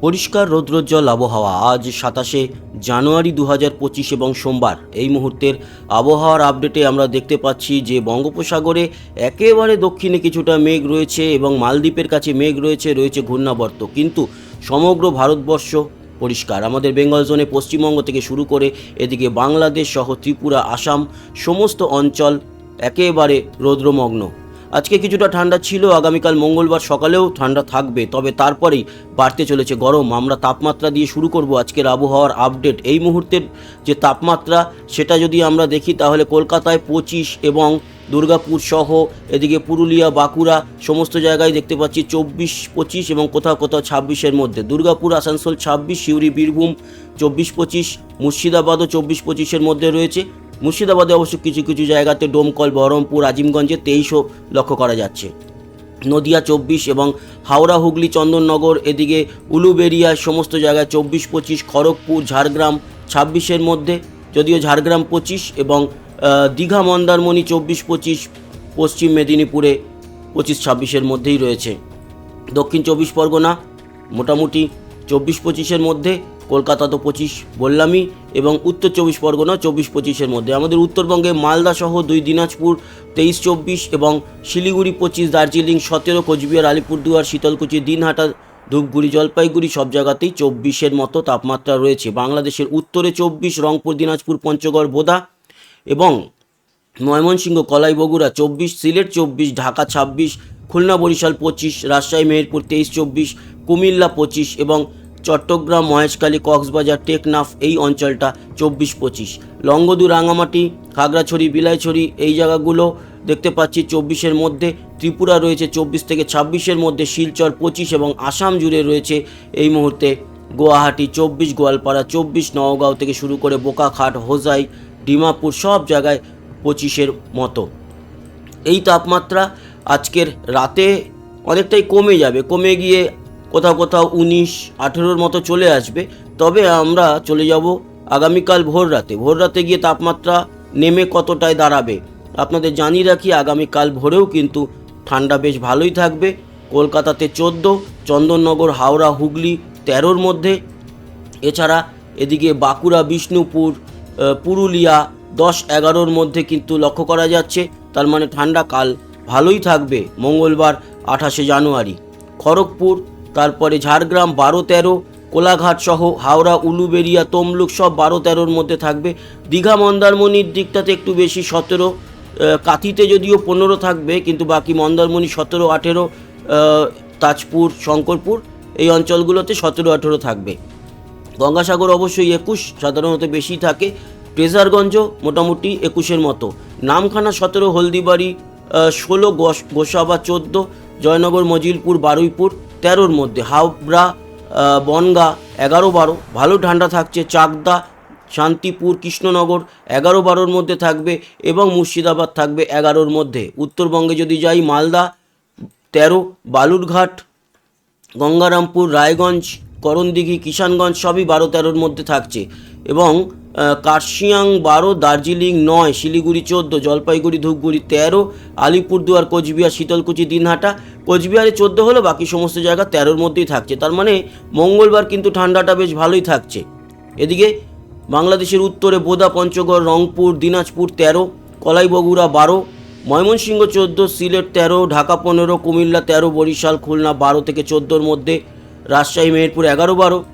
পরিষ্কার রৌদ্রোজ্জ্বল আবহাওয়া। আজ সাতাশে জানুয়ারি দু পঁচিশ এবং সোমবার। এই মুহূর্তের আবহাওয়ার আপডেটে আমরা দেখতে পাচ্ছি যে, বঙ্গোপসাগরে একেবারে দক্ষিণে কিছুটা মেঘ রয়েছে এবং মালদ্বীপের কাছে মেঘ রয়েছে রয়েছে ঘূর্ণাবর্ত। কিন্তু সমগ্র ভারতবর্ষ পরিষ্কার। আমাদের বেঙ্গল জোনে পশ্চিমবঙ্গ থেকে শুরু করে এদিকে বাংলাদেশ সহ ত্রিপুরা, আসাম, সমস্ত অঞ্চল একেবারে রৌদ্রমগ্ন। আজকে কিছুটা ঠান্ডা ছিল, আগামীকাল মঙ্গলবার সকালেও ঠান্ডা থাকবে, তবে তারপরেই বাড়তে চলেছে গরম। আমরা তাপমাত্রা দিয়ে শুরু করব আজকের আবহাওয়ার আপডেট। এই মুহূর্তের যে তাপমাত্রা, সেটা যদি আমরা দেখি, তাহলে কলকাতায় পঁচিশ এবং দুর্গাপুর সহ এদিকে পুরুলিয়া, বাঁকুড়া সমস্ত জায়গায় দেখতে পাচ্ছি চব্বিশ, পঁচিশ এবং কোথাও কোথাও ছাব্বিশের মধ্যে। দুর্গাপুর, আসানসোল ছাব্বিশ, সিউড়ি, বীরভূম চব্বিশ, পঁচিশ, মুর্শিদাবাদও চব্বিশ, পঁচিশের মধ্যে রয়েছে। মুর্শিদাবাদে অবশ্য কিছু কিছু জায়গাতে ডোমকল, বহরমপুর, আজিমগঞ্জে তেইশও লক্ষ্য করা যাচ্ছে। নদিয়া চব্বিশ এবং হাওড়া, হুগলি, চন্দননগর, এদিকে উলুবেরিয়া সমস্ত জায়গায় চব্বিশ, পঁচিশ, খড়গপুর, ঝাড়গ্রাম ছাব্বিশের মধ্যে, যদিও ঝাড়গ্রাম পঁচিশ এবং দীঘা, মন্দারমণি চব্বিশ, পঁচিশ, পশ্চিম মেদিনীপুরে পঁচিশ, ছাব্বিশের মধ্যেই রয়েছে। দক্ষিণ চব্বিশ পরগনা মোটামুটি চব্বিশ, পঁচিশের মধ্যে কলকাতা তো পঁচিশ বললামই এবং উত্তর চব্বিশ পরগনা চব্বিশ পঁচিশের মধ্যে। আমাদের উত্তরবঙ্গে মালদা সহ দুই, দিনাজপুর তেইশ, চব্বিশ এবং শিলিগুড়ি পঁচিশ, দার্জিলিং সতেরো, কোচবিহার, আলিপুরদুয়ার, শীতলকুচি, দিনহাটা, ধূপগুড়ি, জলপাইগুড়ি সব জায়গাতেই চব্বিশের মতো তাপমাত্রা রয়েছে। বাংলাদেশের উত্তরে চব্বিশ, রংপুর, দিনাজপুর, পঞ্চগড়, বোদা এবং ময়মনসিংহ কলাই বগুড়া চব্বিশ, সিলেট চব্বিশ, ঢাকা ছাব্বিশ, খুলনা, বরিশাল পঁচিশ, রাজশাহী, মেহেরপুর তেইশ, চব্বিশ, কুমিল্লা পঁচিশ এবং চট্টগ্রাম, মহেশখালী, কক্সবাজার, টেকনাফ এই অঞ্চলটা চব্বিশ পঁচিশ। লঙ্গদু রাঙামাটি, খাগড়াছড়ি, বিলাইছড়ি এই জায়গাগুলো দেখতে পাচ্ছি চব্বিশের মধ্যে। ত্রিপুরা রয়েছে চব্বিশ থেকে ছাব্বিশের মধ্যে, শিলচর পঁচিশ এবং আসাম জুড়ে রয়েছে এই মুহূর্তে গুয়াহাটি চব্বিশ, গোয়ালপাড়া চব্বিশ, নওগাঁও থেকে শুরু করে বোকাখাট, হোজাই, ডিমাপুর সব জায়গায় পঁচিশের মতো। এই তাপমাত্রা আজকের রাতে অনেকটাই কমে যাবে। কমে গিয়ে কোথাও কোথাও উনিশ, আঠেরোর মতো চলে আসবে। তবে আমরা চলে যাব আগামীকাল ভোর রাতে। ভোর রাতে গিয়ে তাপমাত্রা নেমে কতটায় দাঁড়াবে, আপনাদের জানিয়ে রাখি, আগামীকাল ভোরেও কিন্তু ঠান্ডা বেশ ভালোই থাকবে। কলকাতাতে চোদ্দ, চন্দননগর, হাওড়া, হুগলি তেরোর মধ্যে। এছাড়া এদিকে বাঁকুড়া, বিষ্ণুপুর পুরুলিয়া দশ, এগারোর মধ্যে কিন্তু লক্ষ্য করা যাচ্ছে। তার মানে ঠান্ডা কাল ভালোই থাকবে মঙ্গলবার আঠাশে জানুয়ারি। খড়গপুর তারপরে ঝাড়গ্রাম বারো তেরো, কোলাঘাট সহ হাওড়া, উলুবেরিয়া, তমলুক সব বারো তেরোর মধ্যে থাকবে। দীঘা, মন্দারমণির দিকটাতে একটু বেশি সতেরো কাঁথিতে যদিও পনেরো থাকবে, কিন্তু বাকি মন্দারমণি সতেরো, আঠেরো তাজপুর, শঙ্করপুর, এই অঞ্চলগুলোতে সতেরো, আঠেরো থাকবে। গঙ্গাসাগর অবশ্যই একুশ, সাধারণত বেশি থাকে। ট্রেজারগঞ্জ মোটামুটি একুশের মতো। নামখানা সতেরো, হলদিবাড়ি ষোলো গোসাবা চোদ্দ, জয়নগর, মজিলপুর, বারুইপুর তেরোর মধ্যে। আহ, বনগা এগারো বারো। ভালো ঠান্ডা থাকছে চাকদা শান্তিপুর কৃষ্ণনগর এগারো বারোর মধ্যে থাকবে এবং মুর্শিদাবাদ থাকবে এগারোর মধ্যে। উত্তরবঙ্গে যদি যাই মালদা তেরো বালুরঘাট গঙ্গারামপুর রায়গঞ্জ করণদিঘি কিষানগঞ্জ সবই বারো তেরোর মধ্যে থাকছে। এবং কার্শিয়াং বারো, দার্জিলিং নয়, শিলিগুড়ি চোদ্দ, জলপাইগুড়ি ধূপগুড়ি তেরো, আলিপুরদুয়ার, কোচবিহার, শীতলকুচি, দিনহাটা। কোচবিহারে চোদ্দ হলো বাকি সমস্ত জায়গা তেরোর মধ্যেই থাকছে। তার মানে মঙ্গলবার কিন্তু ঠান্ডাটা বেশ ভালোই থাকছে। এদিকে বাংলাদেশের উত্তরে বোদা, পঞ্চগড়, রংপুর, দিনাজপুর তেরো কলাই বগুড়া বারো, ময়মনসিংহ চোদ্দ, সিলেট তেরো, ঢাকা পনেরো, কুমিল্লা তেরো, বরিশাল, খুলনা বারো থেকে চোদ্দোর মধ্যে, রাজশাহী, মেহেরপুর এগারো, বারো।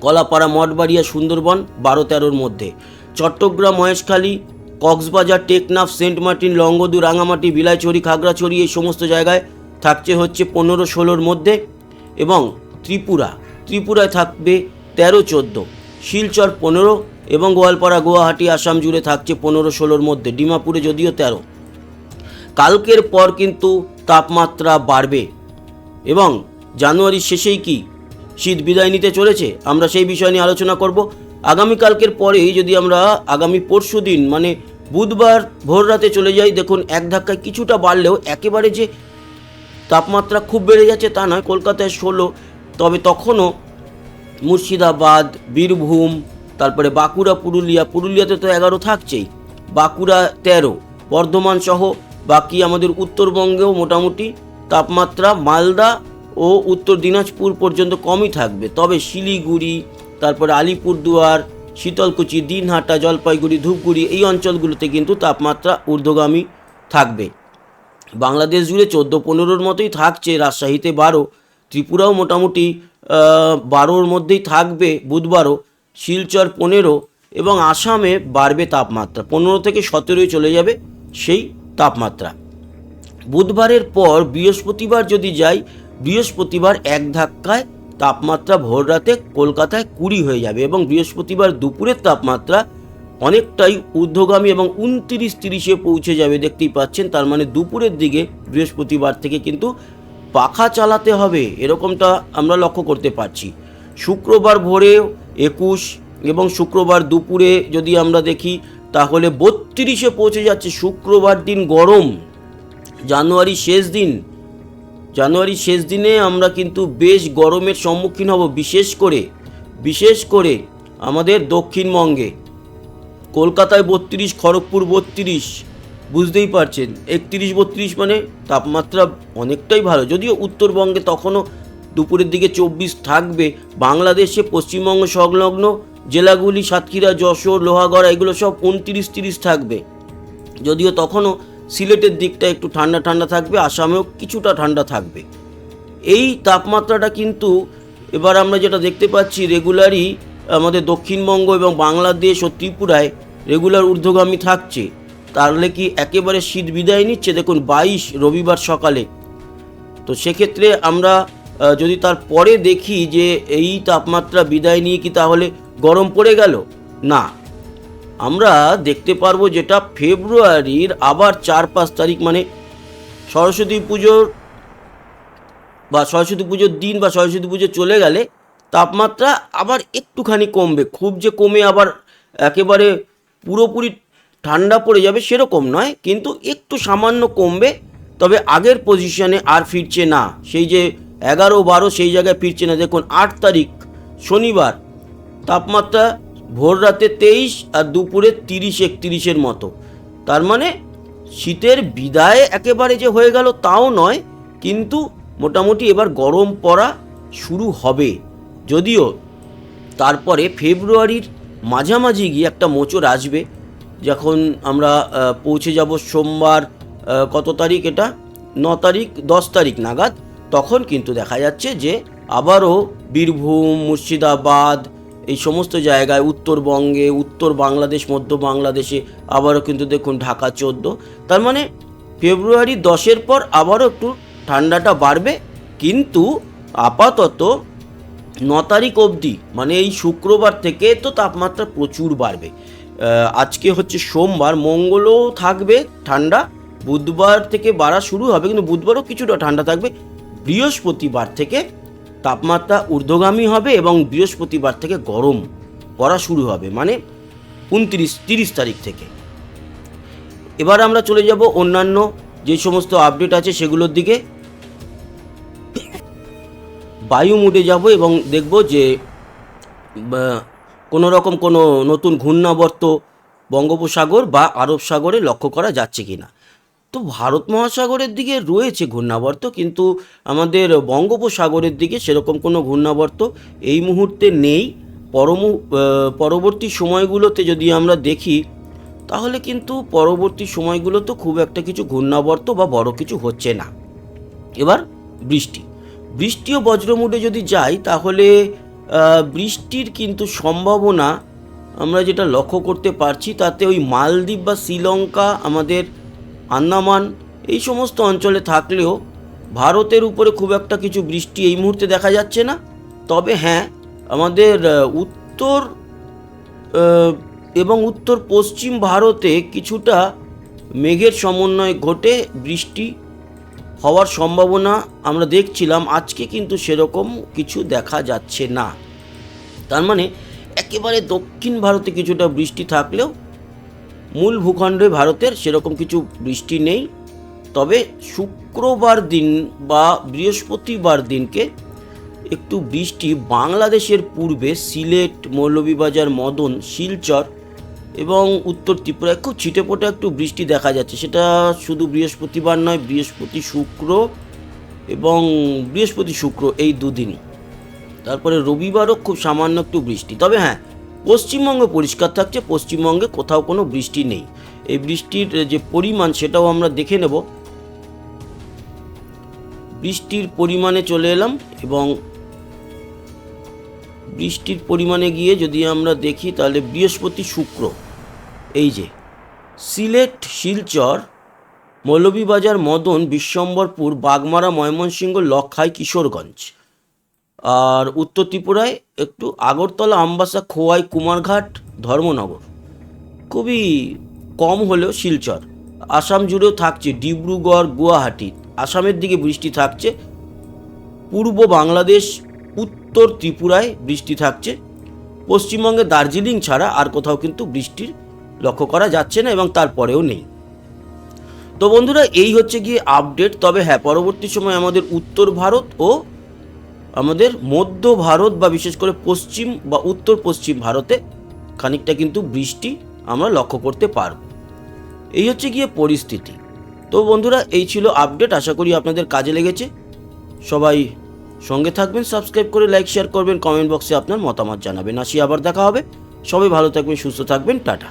কলাপাড়া মঠবাড়িয়া সুন্দরবন বারো তেরোর মধ্যে। চট্টগ্রাম, মহেশখালী, কক্সবাজার, টেকনাফ, সেন্ট মার্টিন লঙ্গদু রাঙামাটি, বিলাইছড়ি, খাগড়াছড়ি এই সমস্ত জায়গায় থাকছে হচ্ছে পনেরো ষোলোর মধ্যে এবং ত্রিপুরা। ত্রিপুরায় থাকবে তেরো চোদ্দ, শিলচর পনেরো এবং গোয়ালপাড়া, গুয়াহাটি, আসাম জুড়ে থাকছে পনেরো ষোলোর মধ্যে, ডিমাপুরে যদিও তেরো। কালকের পর কিন্তু তাপমাত্রা বাড়বে এবং জানুয়ারির শেষেই কি শীত বিদায় নিতে চলেছে, আমরা সেই বিষয় নিয়ে আলোচনা করব। আগামীকালকের পরেই যদি আমরা আগামী পরশু দিন মানে বুধবার ভোর রাতে চলে যাই, দেখুন এক ধাক্কায় কিছুটা বাড়লেও একেবারে যে তাপমাত্রা খুব বেড়ে যাচ্ছে তা নয়, কলকাতায় ষোলো, তবে তখনও মুর্শিদাবাদ, বীরভূম, তারপরে বাঁকুড়া, পুরুলিয়া, পুরুলিয়াতে তো এগারো থাকছেই, বাঁকুড়া তেরো, বর্ধমান সহ বাকি আমাদের উত্তরবঙ্গেও মোটামুটি তাপমাত্রা মালদা ও উত্তর দিনাজপুর পর্যন্ত কমই থাকবে। তবে শিলিগুড়ি, তারপরে আলিপুরদুয়ার, শীতলকুচি, দিনহাটা, জলপাইগুড়ি, ধূপগুড়ি এই অঞ্চলগুলোতে কিন্তু তাপমাত্রা ঊর্ধ্বগামী থাকবে। বাংলাদেশ জুড়ে চোদ্দ পনেরোর মতোই থাকছে, রাজশাহীতে বারো, ত্রিপুরাও মোটামুটি বারোর মধ্যেই থাকবে বুধবারও, শিলচর পনেরো এবং আসামে বাড়বে তাপমাত্রা। পনেরো থেকে সতেরোই চলে যাবে সেই তাপমাত্রা। বুধবারের পর বৃহস্পতিবার যদি যাই বৃহস্পতিবার এক ধাক্কায় তাপমাত্রা ভোর রাতে কলকাতায় কুড়ি হয়ে যাবে এবং বৃহস্পতিবার দুপুরের তাপমাত্রা অনেকটাই ঊর্ধ্বগামী এবং উনতিরিশ তিরিশে পৌঁছে যাবে, দেখতেই পাচ্ছেন। তার মানে দুপুরের দিকে বৃহস্পতিবার থেকে কিন্তু পাখা চালাতে হবে, এরকমটা আমরা লক্ষ্য করতে পারছি। শুক্রবার ভোরে একুশ এবং শুক্রবার দুপুরে যদি আমরা দেখি, তাহলে বত্রিশে পৌঁছে যাচ্ছে শুক্রবার দিন গরম। জানুয়ারি শেষ দিন জানুয়ারি শেষ দিনে আমরা কিন্তু বেশ গরমের সম্মুখীন হব, বিশেষ করে বিশেষ করে আমাদের দক্ষিণবঙ্গে। কলকাতায় বত্রিশ, খড়গপুর বত্রিশ, বুঝতেই পারছেন, একত্রিশ বত্রিশ মানে তাপমাত্রা অনেকটাই ভালো। যদিও উত্তরবঙ্গে তখনও দুপুরের দিকে চব্বিশ থাকবে, বাংলাদেশে পশ্চিমবঙ্গ সংলগ্ন জেলাগুলি সাতক্ষীরা, যশোর, লোহাগড়া, এগুলো সব উনত্রিশ, তিরিশ থাকবে। যদিও তখনও সিলেটের দিকটা একটু ঠান্ডা ঠান্ডা থাকবে, আসামেও কিছুটা ঠান্ডা থাকবে। এই তাপমাত্রাটা কিন্তু এবার আমরা যেটা দেখতে পাচ্ছি, রেগুলারই আমাদের দক্ষিণবঙ্গ এবং বাংলাদেশ ও ত্রিপুরায় রেগুলার ঊর্ধ্বগামী থাকছে। তাহলে কি একেবারে শীত বিদায় নিচ্ছে? দেখুন, বাইশ রবিবার সকালে। তো সেক্ষেত্রে আমরা যদি তার পরে দেখি যে এই তাপমাত্রা বিদায় নিয়ে কি তাহলে গরম পড়ে গেল? না। আমরা দেখতে পারব যেটা ফেব্রুয়ারির আবার চার পাঁচ তারিখ মানে সরস্বতী পুজোর বা সরস্বতী পুজোর দিন বা সরস্বতী পুজো চলে গেলে তাপমাত্রা আবার একটুখানি কমবে। খুব যে কমে আবার একেবারে পুরোপুরি ঠান্ডা পড়ে যাবে সেরকম নয়, কিন্তু একটু সামান্য কমবে, তবে আগের পজিশনে আর ফিরছে না। সেই যে এগারো বারো সেই জায়গায় ফিরছে না। দেখুন, আট তারিখ, শনিবার, তাপমাত্রা ভোর রাতে তেইশ আর দুপুরে তিরিশ, একত্রিশের মতো। তার মানে শীতের বিদায় একেবারে যে হয়ে গেল তাও নয়, কিন্তু মোটামুটি এবার গরম পড়া শুরু হবে। যদিও তারপরে ফেব্রুয়ারির মাঝামাঝি গিয়ে একটা মোচড় আসবে, যখন আমরা পৌঁছে যাব সোমবার কত তারিখ এটা? ন তারিখ, দশ তারিখ নাগাদ। তখন কিন্তু দেখা যাচ্ছে যে আবারও বীরভূম, মুর্শিদাবাদ এই সমস্ত জায়গায় উত্তরবঙ্গে, উত্তর বাংলাদেশ, মধ্য বাংলাদেশে আবারও কিন্তু দেখুন ঢাকা চোদ্দ। তার মানে ফেব্রুয়ারি দশের পর আবারও একটু ঠান্ডাটা বাড়বে। কিন্তু আপাতত ন তারিখ অবধি মানে এই শুক্রবার থেকে তো তাপমাত্রা প্রচুর বাড়বে। আজকে হচ্ছে সোমবার, মঙ্গলও থাকবে ঠান্ডা। বুধবার থেকে বাড়া শুরু হবে, কিন্তু বুধবারও কিছুটা ঠান্ডা থাকবে। বৃহস্পতিবার থেকে তাপমাত্রা ঊর্ধ্বগামী হবে এবং বৃহস্পতিবার থেকে গরম পড়া শুরু হবে মানে উনত্রিশ, তিরিশ তারিখ থেকে। এবার আমরা চলে যাব অন্যান্য যে সমস্ত আপডেট আছে সেগুলোর দিকে। বায়ু মুডে যাব এবং দেখব যে কোনো রকম কোনো নতুন ঘূর্ণাবর্ত বঙ্গোপসাগর বা আরব সাগরে লক্ষ্য করা যাচ্ছে কি না তো ভারত মহাসাগরের দিকে রয়েছে ঘূর্ণাবর্ত, কিন্তু আমাদের বঙ্গোপসাগরের দিকে সেরকম কোনো ঘূর্ণাবর্ত এই মুহূর্তে নেই। পরমু পরবর্তী সময়গুলোতে যদি আমরা দেখি, তাহলে কিন্তু পরবর্তী সময়গুলোতে খুব একটা কিছু ঘূর্ণাবর্ত বা বড় কিছু হচ্ছে না। এবার বৃষ্টি। বৃষ্টি ও বজ্রমুডে যদি যাই, তাহলে বৃষ্টির কিন্তু সম্ভাবনা আমরা যেটা লক্ষ্য করতে পারছি, তাতে ওই মালদ্বীপ বা শ্রীলঙ্কা আমাদের আন্দামান, এই সমস্ত অঞ্চলে থাকলেও ভারতের উপরে খুব একটা কিছু বৃষ্টি এই মুহূর্তে দেখা যাচ্ছে না। তবে হ্যাঁ আমাদের উত্তর এবং উত্তর পশ্চিম ভারতে কিছুটা মেঘের সমন্বয় ঘটে বৃষ্টি হওয়ার সম্ভাবনা আমরা দেখছিলাম। আজকে কিন্তু সেরকম কিছু দেখা যাচ্ছে না। তার মানে একেবারে দক্ষিণ ভারতে কিছুটা বৃষ্টি থাকলেও মূল ভূখণ্ডে ভারতের সেরকম কিছু বৃষ্টি নেই। তবে শুক্রবার দিন বা বৃহস্পতিবার দিনকে একটু বৃষ্টি বাংলাদেশের পূর্বে সিলেট, মৌলভীবাজার, মদন, শিলচর এবং উত্তর ত্রিপুরায় খুব ছিটেফোঁটা একটু বৃষ্টি দেখা যাচ্ছে। সেটা শুধু বৃহস্পতিবার নয়, বৃহস্পতি শুক্র এবং বৃহস্পতি শুক্র এই দুদিন তারপরে রবিবারও খুব সামান্য একটু বৃষ্টি। তবে হ্যাঁ পশ্চিমবঙ্গ পরিষ্কার থাকছে, পশ্চিমবঙ্গে কোথাও কোনো বৃষ্টি নেই। এই বৃষ্টির যে পরিমাণ সেটাও আমরা দেখে নেব। বৃষ্টির পরিমাণে চলে এলাম এবং বৃষ্টির পরিমাণে গিয়ে যদি আমরা দেখি তাহলে বৃহস্পতি শুক্র, এই যে সিলেট, শিলচর, মৌলভীবাজার, মদন, বিশ্বম্বরপুর, বাগমারা, ময়মনসিংহ লক্ষাই কিশোরগঞ্জ। আর উত্তর ত্রিপুরায় একটু আগরতলা, আমবাসা, খোয়াই, কুমারঘাট, ধর্মনগর। খুবই কম হলেও শিলচর। আসাম জুড়েও থাকছে ডিব্রুগড়, গুয়াহাটি। আসামের দিকে বৃষ্টি থাকছে। পূর্ব বাংলাদেশ, উত্তর ত্রিপুরায় বৃষ্টি থাকছে। পশ্চিমবঙ্গে দার্জিলিং ছাড়া আর কোথাও কিন্তু বৃষ্টির লক্ষ্য করা যাচ্ছে না এবং তারপরেও নেই। তো বন্ধুরা, এই হচ্ছে গিয়ে আপডেট তবে হ্যাঁ পরবর্তী সময় আমাদের উত্তর ভারত ও আমাদের মধ্য ভারত বা বিশেষ করে পশ্চিম বা উত্তর পশ্চিম ভারতে খানিকটা কিন্তু বৃষ্টি আমরা লক্ষ্য করতে পারব। এই হচ্ছে গিয়ে পরিস্থিতি। তো বন্ধুরা, এই ছিল আপডেট। আশা করি আপনাদের কাজে লেগেছে। সবাই সঙ্গে থাকবেন, সাবস্ক্রাইব করে লাইক, শেয়ার করবেন, কমেন্ট বক্সে আপনার মতামত জানাবেন। আসি, আবার দেখা হবে। সবাই ভালো থাকবেন, সুস্থ থাকবেন। টাটা।